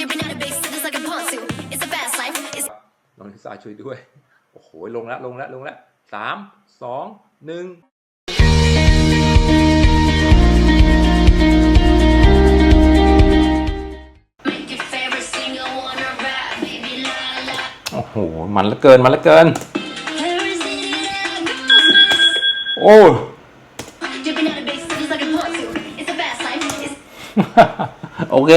Dipping out of big cities like a pontoon. It's a fast life. It's น้องลิซ่าช่วยด้วย โอ้โห ลงแล้วลงแล้วลงแล้วสามสองหนึ่ง make your favorite singer wanna rap, baby la la. โอ้โห มันละเกิน มันละเกิน Every city that goes โอ้ Dipping out of big cities like a pontoon. It's a fast life. It's โอเค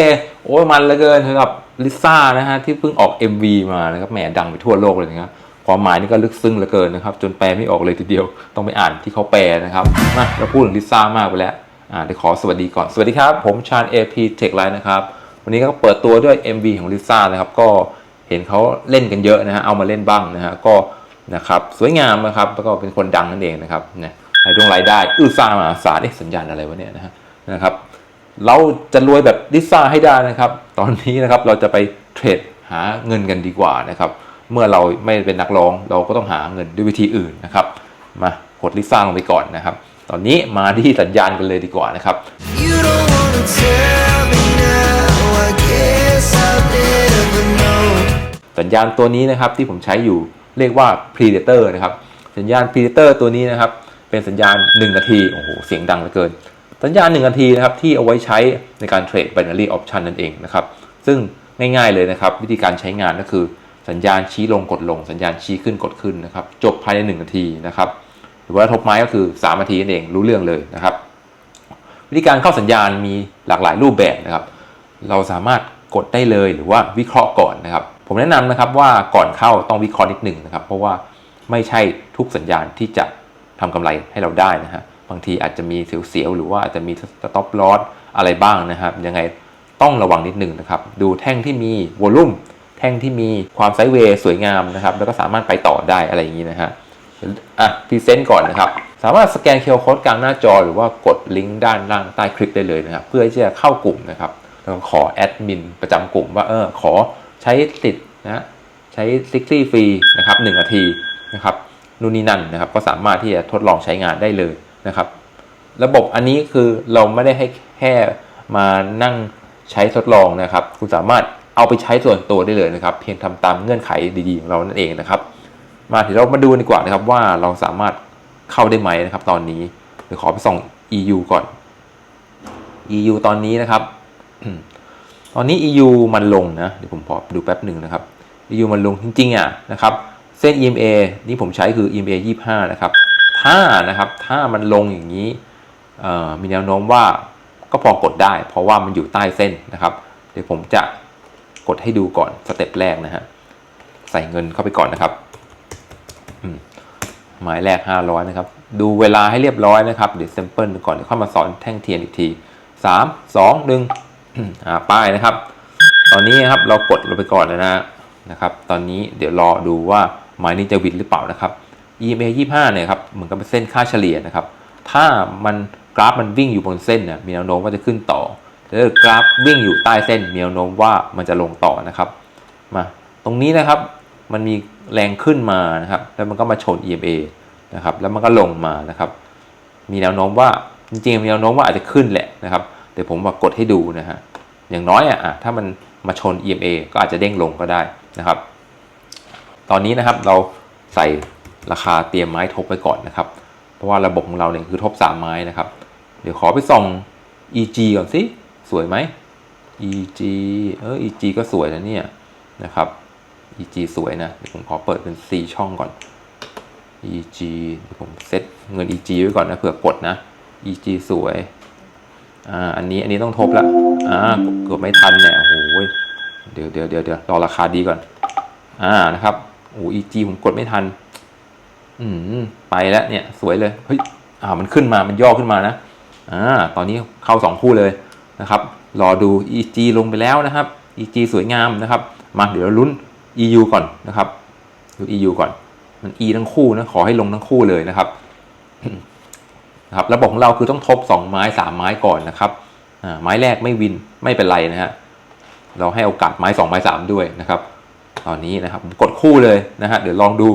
โอ้ยมันเหลือเกินสำหรับลิซ่านะฮะที่เพิ่งออก MV มานะครับแหมดังไปทั่วโลกเลยนะครับความหมายนี่ก็ลึกซึ้งเหลือเกินนะครับ จนแปลไม่ออกเลยทีเดียวต้องไปอ่านที่เขาแปลนะครับมาเราพูดถึงลิซ่ามากไปแล้วอ่าเดี๋ยวขอสวัสดีก่อน สวัสดีครับ ผมชาญ AP Tech Line นะครับ วันนี้ก็เปิดตัวด้วย MV ของลิซ่านะครับ ก็เห็นเขาเล่นกันเยอะนะฮะเอามาเล่นบ้างนะฮะก็นะครับสวยงามนะครับแล้วก็เป็นคนดังนั่นเองนะครับเนี่ยรายดงรายได้อื้อซ่ามหาศาลเอ๊ะสัญญาณอะไรวะเนี่ยนะฮะนะครับ เราจะรวยแบบลิซ่าให้ได้นะครับ ตอนนี้นะครับเราจะไปเทรดหาเงินกันดีกว่านะครับ เมื่อเราไม่เป็นนักร้องเราก็ต้องหาเงินด้วยวิธีอื่นนะครับ มากดลิซ่าลงไปก่อนนะครับ ตอนนี้มาที่สัญญาณกันเลยดีกว่านะครับ You don't wanna tell me now. I guess I'll never know. สัญญาณตัวนี้นะครับที่ผมใช้อยู่เรียกว่า Predator นะครับ สัญญาณ Predator ตัวนี้นะครับ เป็นสัญญาณ 1 นาที โอ้โห เสียงดังเหลือเกิน สัญญาณ 1 นาทีนะครับที่เอาไว้ใช้ในการเทรด binary option นั่นเองนะครับซึ่งง่ายๆเลยนะครับ วิธีการใช้งานก็คือสัญญาณชี้ลงกดลง สัญญาณชี้ขึ้นกดขึ้นนะครับจบภายใน 1 นาทีนะครับหรือว่าทบไม้ก็คือ 3 นาทีนั่นเองรู้เรื่องเลยนะครับ วิธีการเข้าสัญญาณมีหลากหลายรูปแบบนะครับ เราสามารถกดได้เลยหรือว่าวิเคราะห์ก่อนนะครับ ผมแนะนำนะครับว่าก่อนเข้าต้องวิเคราะห์นิดหนึ่งนะครับ เพราะว่าไม่ใช่ทุกสัญญาณที่จะทำกำไรให้เราได้นะฮะางทีอาจจะมีเสียวๆหรือว่าอาจจะมีสต็อปลอสอะไรบ้างนะครับ ยังไงต้องระวังนิดหนึ่งนะครับ ดูแท่งที่มีวอลลุ่มแท่งที่มีความไซด์เวย์สวยงามนะครับ แล้วก็สามารถไปต่อได้อะไรอย่างนี้นะฮะอะพรีเซนต์ก่อนนะครับ สามารถสแกนเคอร์โค้ดกลางหน้าจอหรือว่ากดลิงก์ด้านล่างใต้คลิปได้เลยนะครับ เพื่อที่จะเข้ากลุ่มนะครับแล้วก็ขอแอดมินประจำกลุ่มว่าเออขอใช้สิทธิ์นะใช้ซิกซี่ฟรีนะครับหนึ่งนาทีนะครับนู่นนี่นั่นนะครับ ก็สามารถที่จะทดลองใช้งานได้เลย นะครับ ระบบอันนี้คือเราไม่ได้ให้แค่มานั่งใช้ทดลองนะครับ คุณสามารถเอาไปใช้ส่วนตัวได้เลยนะครับ เพียงทำตามเงื่อนไขดีๆของเรานั่นเองนะครับ มาเดี๋ยวเรามาดูดีกว่านะครับว่าเราสามารถเข้าได้ไหมนะครับ ตอนนี้เดี๋ยวขอไปส่อง EU ก่อน EU ตอนนี้นะครับ ตอนนี้ EU มันลงนะเดี๋ยวผมขอดูแป๊บหนึ่งนะครับ EU มันลงจริงๆอะนะครับ เส้น EMA ที่ผมใช้คือ EMA 25 นะครับ ถ้านะครับถ้ามันลงอย่างนี้มีแนวโน้มว่าก็พอกดได้ เพราะว่ามันอยู่ใต้เส้นนะครับ เดี๋ยวผมจะกดให้ดูก่อนสเต็ปแรกนะฮะใส่เงินเข้าไปก่อนนะครับหมายแรก 500 นะครับ ดูเวลาให้เรียบร้อยนะครับ เดี๋ยวเซมเปิลก่อนเดี๋ยวเข้ามาสอนแท่งเทียนอีกที 3 2 1อ่าป้ายนะครับ ตอนนี้นะครับเรากดลงไปก่อนเลยนะนะครับ ตอนนี้เดี๋ยวรอดูว่าหมายนี้จะวินหรือเปล่านะครับ EMA 25เนี่ยครับเหมือนกับเป็นเส้นค่าเฉลี่ยนะครับ ถ้ามันกราฟมันวิ่งอยู่บนเส้นเนี่ยมีแนวโน้มว่าจะขึ้นต่อแต่ถ้ากราฟวิ่งอยู่ใต้เส้นมีแนวโน้มว่ามันจะลงต่อนะครับ มาตรงนี้นะครับมันมีแรงขึ้นมานะครับ แล้วมันก็มาชน EMA นะครับแล้วมันก็ลงมานะครับ มีแนวโน้มว่าจริงๆมีแนวโน้มว่าอาจจะขึ้นแหละนะครับเดี๋ยวผมมากดให้ดูนะฮะอย่างน้อยอะถ้ามันมาชน EMA ก็อาจจะเด้งลงก็ได้นะครับ ตอนนี้นะครับเราใส่ ราคาเตรียมไม้ทบไปก่อนนะครับ เพราะว่าระบบของเราเนี่ยคือทบ3ไม้นะครับ เดี๋ยวขอไปส่อง EG ก่อนสิ สวยไหม EG เออ EG ก็สวยนะเนี่ยนะครับ EG สวยนะ เดี๋ยวผมขอเปิดเป็น4ช่องก่อน EG เดี๋ยวผมเซตเงิน EG ไว้ก่อนนะเผื่อกดนะ EG สวย อ่า อันนี้อันนี้ต้องทบแล้วอ่า เกือบไม่ทันเนี่ยโอ้โหเดี๋ยวเดี๋ยวเดี๋ยวเดี๋ยวรอราคาดีก่อน อ่า นะครับ โอ้ EG ผมกดไม่ทัน อืมไปแล้วเนี่ย สวยเลยเฮ้ยอ่ามันขึ้นมามันย่อขึ้นมานะอ่าตอนนี้เข้าสองคู่เลยนะครับรอดู EG ลงไปแล้วนะครับ EG สวยงามนะครับ มาเดี๋ยวเราลุ้น EU ก่อนนะครับดู EU ก่อน มัน E ทั้งคู่นะขอให้ลงทั้งคู่เลยนะครับนะครับระบบของเราคือต้องทบ 2 ไม้ 3 ไม้ก่อนนะครับอ่าไม้แรกไม่วินไม่เป็นไรนะฮะเราให้โอกาสไม้ 2 ไม้ 3 ด้วยนะครับ ตอนนี้นะครับกดคู่เลยนะฮะเดี๋ยวลองดู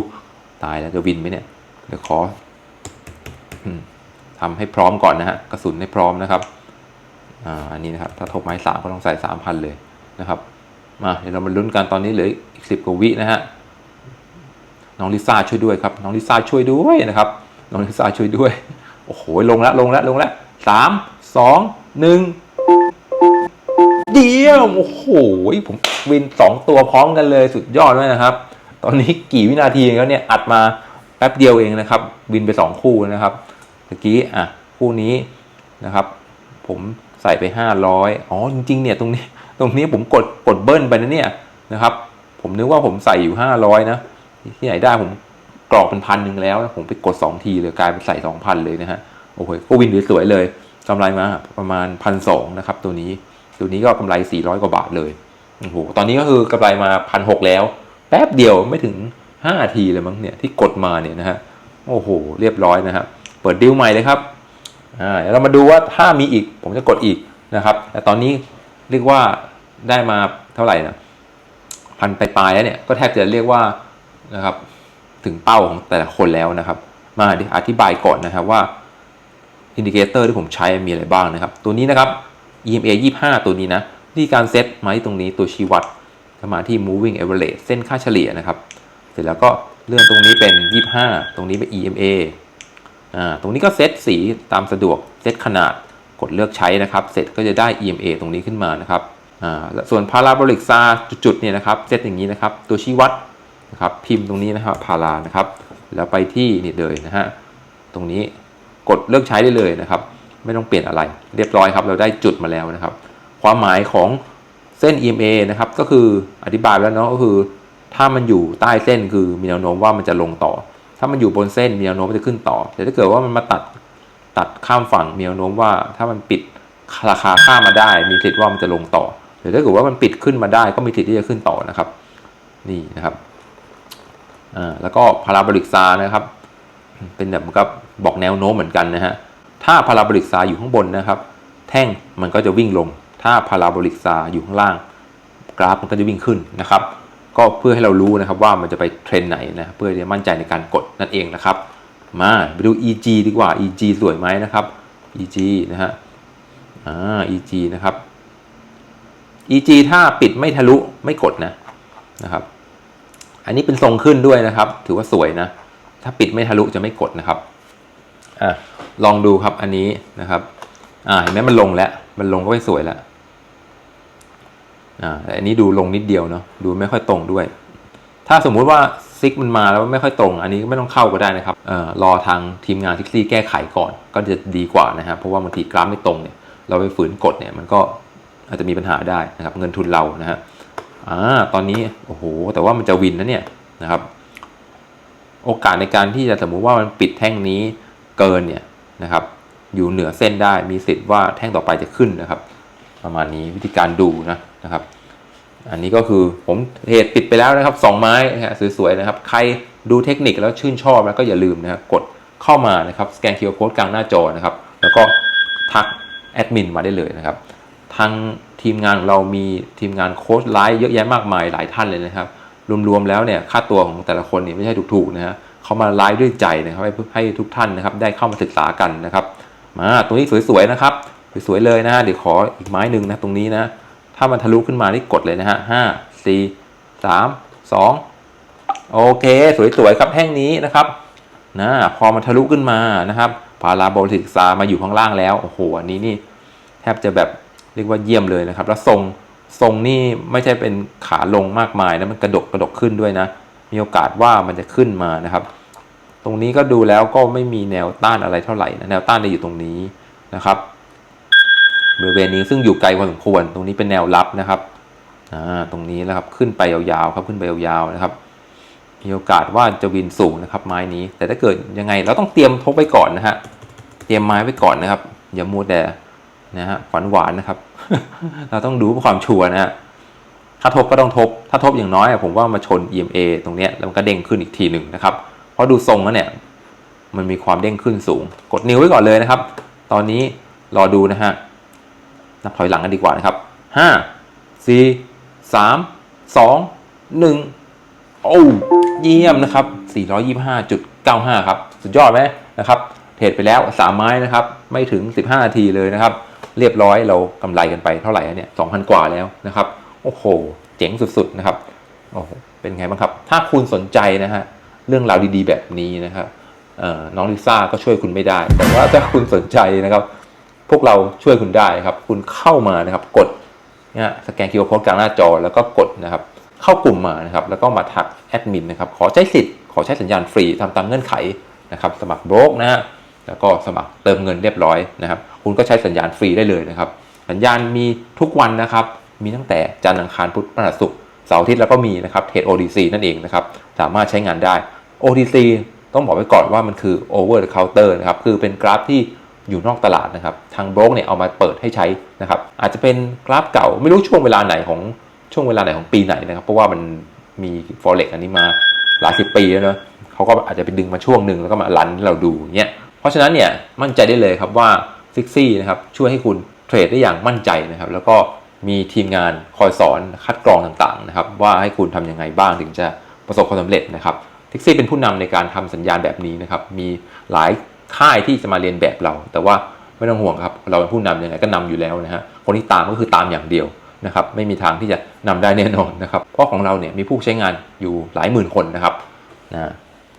ตายแล้วจะวินไหมเนี่ย เดี๋ยวขออืมทำให้พร้อมก่อนนะฮะ กระสุนให้พร้อมนะครับ อ่า อันนี้นะครับ ถ้าทบไม้สามก็ต้องใส่สามพันเลยนะครับ มาเดี๋ยวเรามาลุ้นกันตอนนี้เหลืออีกสิบกว่าวินะฮะ น้องลิซ่าช่วยด้วยครับ น้องลิซ่าช่วยด้วยนะครับ น้องลิซ่าช่วยด้วย โอ้โห ลงแล้วลงแล้วลงแล้วสาม สอง หนึ่งเดียมโอ้โห ผมวินสองตัวพร้อมกันเลย สุดยอดเลยนะครับ ตอนนี้กี่วินาทีเองแล้วเนี่ยอัดมาแป๊บเดียวเองนะครับ วินไปสองคู่นะครับเมื่อกี้อะคู่นี้นะครับ ผมใส่ไปห้าร้อยอ๋อจริงๆเนี่ยตรงนี้ตรงนี้ผมกดกดเบิ้ลไปนะเนี่ยนะครับ ผมนึกว่าผมใส่อยู่ห้าร้อยนะ ที่ไหนได้ผมกรอกเป็นพันหนึ่งแล้วผมไปกดสองทีเลยกลายเป็นใส่สองพันเลยนะฮะโอ้โหก็วินสวยๆเลยกำไรมาประมาณพันสองนะครับ ตัวนี้ ตัวนี้ก็กำไรสี่ร้อยกว่าบาทเลยโอ้โหตอนนี้ก็คือกำไรมาพันหกแล้ว แป๊บเดียวไม่ถึงห้านาทีเลยมั้งเนี่ยที่กดมาเนี่ยนะฮะโอ้โห เรียบร้อยนะฮะเปิดดิวใหม่เลยครับอ่าเดี๋ยวเรามาดูว่าถ้ามีอีกผมจะกดอีกนะครับ แต่ตอนนี้เรียกว่าได้มาเท่าไหร่นะพันปลายๆแล้วเนี่ยก็แทบจะเรียกว่านะครับถึงเป้าของแต่ละคนแล้วนะครับ มาอธิบายก่อนนะครับว่าอินดิเคเตอร์ที่ผมใช้มีอะไรบ้างนะครับ ตัวนี้นะครับ EMA 25 ตัวนี้นะวิธีการเซตมาที่ตรงนี้ตัวชี้วัด ก็มาที่ moving average เส้นค่าเฉลี่ยนะครับ เสร็จแล้วก็เลื่อนตรงนี้เป็น 25 ตรงนี้เป็น EMA อ่าตรงนี้ก็เซตสีตามสะดวก เซตขนาดกดเลือกใช้นะครับ เสร็จก็จะได้ EMA ตรงนี้ขึ้นมานะครับอ่าส่วน parabolic SAR จุดๆเนี่ยนะครับเซตอย่างนี้นะครับ ตัวชี้วัดนะครับ พิมพ์ตรงนี้นะครับพารานะครับ แล้วไปที่นี่เลยนะฮะตรงนี้กดเลิกใช้ได้เลยนะครับ ไม่ต้องเปลี่ยนอะไร เรียบร้อยครับ เราได้จุดมาแล้วนะครับ ความหมายของ เส้น EMA นะครับก็คืออธิบายแล้วเนาะก็คือ ถ้ามันอยู่ใต้เส้นคือมีแนวโน้มว่ามันจะลงต่อ ถ้ามันอยู่บนเส้นมีแนวโน้มว่าจะขึ้นต่อ แต่ถ้าเกิดว่ามันมาตัดตัดข้ามฝั่งมีแนวโน้มว่า ถ้ามันปิดราคาข้ามมาได้ มีสิทธิ์ว่ามันจะลงต่อแต่ถ้าเกิดว่ามันปิดขึ้นมาได้ก็มีสิทธิ์ที่จะขึ้นต่อนะครับนี่นะครับอ่าแล้วก็พาราโบลิกซานะครับ เป็นแบบกับบอกแนวโน้มเหมือนกันนะฮะถ้าพาราโบลิกซาอยู่ข้างบนนะครับ แท่งมันก็จะวิ่งลง ถ้าพาราโบลิกซาอยู่ข้างล่าง กราฟมันก็จะวิ่งขึ้นนะครับ ก็เพื่อให้เรารู้นะครับว่ามันจะไปเทรนไหนนะเพื่อจะมั่นใจในการกดนั่นเองนะครับ มาไปดู EG ดีกว่า EG สวยไหมนะครับ EG นะฮะอ่า EG นะครับ EG ถ้าปิดไม่ทะลุไม่กดนะนะครับ อันนี้เป็นทรงขึ้นด้วยนะครับ ถือว่าสวยนะ ถ้าปิดไม่ทะลุจะไม่กดนะครับอะลองดูครับอันนี้นะครับอ่าเห็นไหมมันลงแล้ว มันลงก็ไม่สวยแล้ว อ่าแต่อันนี้ดูลงนิดเดียวเนาะดูไม่ค่อยตรงด้วย ถ้าสมมุติว่าซิกมันมาแล้วไม่ค่อยตรง อันนี้ก็ไม่ต้องเข้าก็ได้นะครับออรอทางทีมงานซิกซี่แก้ไขก่อน ก็จะดีกว่านะครับเพราะว่าบางทีกราฟไม่ตรงเนี่ยเราไปฝืนกดเนี่ยมันก็อาจจะมีปัญหาได้นะครับเงินทุนเรานะฮะอ่าตอนนี้โอ้โหแต่ว่ามันจะวินนะเนี่ยนะครับ โอกาสในการที่จะสมมุติว่ามันปิดแท่งนี้เกินเนี่ยนะครับ อยู่เหนือเส้นได้มีสิทธิ์ว่าแท่งต่อไปจะขึ้นนะครับ ประมาณนี้วิธีการดูนะ นะครับ อันนี้ก็คือผมเหตุปิดไปแล้วนะครับสองไม้นะฮะสวยๆนะครับ ใครดูเทคนิคแล้วชื่นชอบแล้วก็อย่าลืมนะครับกดเข้ามานะครับสแกนคิวโค้ดกลางหน้าจอนะครับ แล้วก็ทักแอดมินมาได้เลยนะครับทางทีมงานของเรามีทีมงานโค้ชไลฟ์เยอะแยะมากมายหลายท่านเลยนะครับ รวมๆแล้วเนี่ยค่าตัวของแต่ละคนเนี่ยไม่ใช่ถูกๆนะฮะเขามาไลฟ์ด้วยใจนะครับให้ให้ทุกท่านนะครับได้เข้ามาศึกษากันนะครับมาตรงนี้สวยๆนะครับสวยๆเลยนะเดี๋ยวขออีกไม้หนึ่งนะตรงนี้นะ ถ้ามันทะลุขึ้นมานี่กดเลยนะฮะห้าสี่สามสองโอเค สวยๆครับแท่งนี้นะครับนะพอมันทะลุขึ้นมานะครับพาราโบลิกซามาอยู่ข้างล่างแล้ว โอ้โห อันนี้นี่แทบจะแบบเรียกว่าเยี่ยมเลยนะครับ แล้วทรงทรงนี่ไม่ใช่เป็นขาลงมากมายนะมันกระดกกระดกขึ้นด้วยนะ มีโอกาสว่ามันจะขึ้นมานะครับ ตรงนี้ก็ดูแล้วก็ไม่มีแนวต้านอะไรเท่าไหร่นะแนวต้านจะอยู่ตรงนี้นะครับ บริเวณนี้ซึ่งอยู่ไกลพอสมควร ตรงนี้เป็นแนวรับนะครับตรงนี้นะครับขึ้นไปยาวๆครับขึ้นไปยาวๆนะครับมีโอกาสว่าจะวินสูงนะครับ ไม้นี้ แต่ถ้าเกิดยังไงเราต้องเตรียมทบไว้ก่อนนะฮะเตรียมไม้ไว้ก่อนนะครับ อย่ามัวแต่นะฮะฝันหวานนะครับ เราต้องดูความชัวร์นะฮะถ้าทบก็ต้องทบ ถ้าทบอย่างน้อยผมว่ามาชน EMA ตรงเนี้ยแล้วมันก็เด้งขึ้นอีกทีหนึ่งนะครับ เพราะดูทรงแล้วเนี่ย มันมีความเด้งขึ้นสูง กดนิ้วไว้ก่อนเลยนะครับ ตอนนี้รอดูนะฮะ นับถอยหลังกันดีกว่านะครับห้าสี่สามสองหนึ่งโอ้เยี่ยมนะครับ 425.95 ครับ สุดยอดไหมนะครับเทรดไปแล้ว 3 ไม้นะครับ ไม่ถึง 15 นาทีเลยนะครับ เรียบร้อยเรากำไรกันไปเท่าไหร่เนี่ย2,000 กว่าแล้วนะครับ โอ้โห เจ๋งสุดๆนะครับโอ้โหเป็นไงบ้างครับ ถ้าคุณสนใจนะฮะเรื่องราวดีๆแบบนี้นะครับน้องลิซ่าก็ช่วยคุณไม่ได้ แต่ว่าถ้าคุณสนใจนะครับ พวกเราช่วยคุณได้ครับ คุณเข้ามานะครับ กดนี่ยสแกน QR Code กลางหน้าจอแล้วก็กดนะครับ เข้ากลุ่มมานะครับ แล้วก็มาทักแอดมินนะครับ ขอใช้สิทธิ์ ขอใช้สัญญาณฟรีทำตามเงื่อนไขนะครับ สมัครโบรกนะฮะ แล้วก็สมัครเติมเงินเรียบร้อยนะครับ คุณก็ใช้สัญญาณฟรีได้เลยนะครับ สัญญาณมีทุกวันนะครับ มีตั้งแต่จันทร์อังคารพุธพฤหัสศุกร์เสาร์อาทิตย์แล้วก็มีนะครับเทรด ODC นั่นเองนะครับ สามารถใช้งานได้ OTC ต้องบอกไว้ก่อนว่ามันคือ over the counter นะครับ คือเป็นกราฟที่ อยู่นอกตลาดนะครับ ทางโบรกเนี่ยเอามาเปิดให้ใช้นะครับ อาจจะเป็นกราฟเก่าไม่รู้ช่วงเวลาไหนของช่วงเวลาไหนของปีไหนนะครับ เพราะว่ามันมี forex อันนี้มาหลายสิบปีแล้วเนอะเขาก็อาจจะไปดึงมาช่วงหนึ่งแล้วก็มารันให้เราดูเนี่ยเพราะฉะนั้นเนี่ยมั่นใจได้เลยครับว่าซิกซี่นะครับช่วยให้คุณเทรดได้อย่างมั่นใจนะครับ แล้วก็มีทีมงานคอยสอนคัดกรองต่างๆนะครับ ว่าให้คุณทำยังไงบ้างถึงจะประสบความสำเร็จนะครับซิกซี่เป็นผู้นำในการทำสัญญาณแบบนี้นะครับ มีหลาย ค่ายที่จะมาเรียนแบบเรา แต่ว่าไม่ต้องห่วงครับ เราเป็นผู้นำยังไงก็นำอยู่แล้วนะฮะคนที่ตามก็คือตามอย่างเดียวนะครับไม่มีทางที่จะนำได้แน่นอนนะครับเพราะของเราเนี่ยมีผู้ใช้งานอยู่หลายหมื่นคนนะครับนะ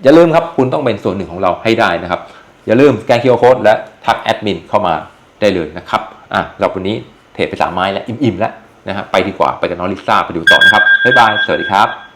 อย่าลืมครับคุณต้องเป็นส่วนหนึ่งของเราให้ได้นะครับอย่าลืมสแกน QR Code และทักแอดมินเข้ามาได้เลยนะครับอะเราวันนี้เทรดไปสามไม้แล้วอิ่มๆแล้วนะฮะไปดีกว่าไปกับน้องลิซ่าไปดูต่อนะครับบ๊ายบายสวัสดีครับ